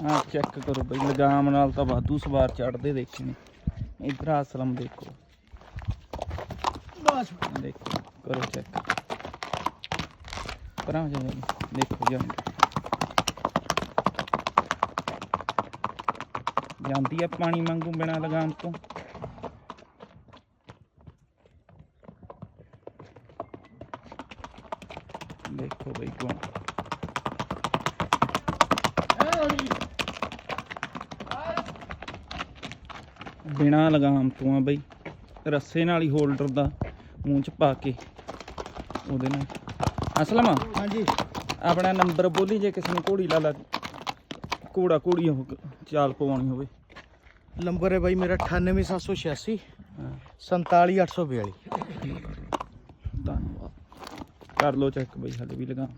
ਆ ਚੈੱਕ ਕਰੋ ਬਈ ਲਗਾਮ ਨਾਲ ਤਾਂ ਵਾਧੂ ਸਵਾਰ ਚੜਦੇ ਦੇਖੇ ਨੇ। ਇਧਰ ਆਸਲਮ ਦੇਖੋ। ਬਸ। ਦੇਖੋ ਕਰੋ ਚੈੱਕ ਪਰਾਂ ਜਾ ਦੇਖੋ ਜਾਂ ਜਾਂਦੀ ਆ ਪਾਣੀ ਵਾਂਗੂ ਬਿਨਾ ਲਗਾਮ ਤੋਂ। ਦੇਖੋ ਬਈ ਕੌਣ। ਬਿਨਾ ਲਗਾਮ ਤੋਂ ਆ ਬਈ। ਰੱਸੇ ਨਾਲ ਹੀ ਹੋਲਡਰ ਦਾ ਮੂੰਹ ਚ ਪਾ ਕੇ ਉਹਦੇ ਨਾਲ। ਅਸਲਮ ਹਾਂਜੀ। ਆਪਣਾ ਨੰਬਰ ਬੋਲੀ ਜੇ ਕਿਸੇ ਨੂੰ ਘੋੜੀ ਲਾ ਲਾ ਘੋੜਾ ਘੋੜੀ ਉਹ ਚਾਲ ਪਵਾਉਣੀ ਹੋਵੇ। ਨੰਬਰ ਹੈ ਬਾਈ ਮੇਰਾ 98786 ਹਾਂ। 47842 ਧੰਨਵਾਦ। ਕਰ ਲੋ ਚੈੱਕ ਬਈ ਹਲੇ ਵੀ ਲਗਾ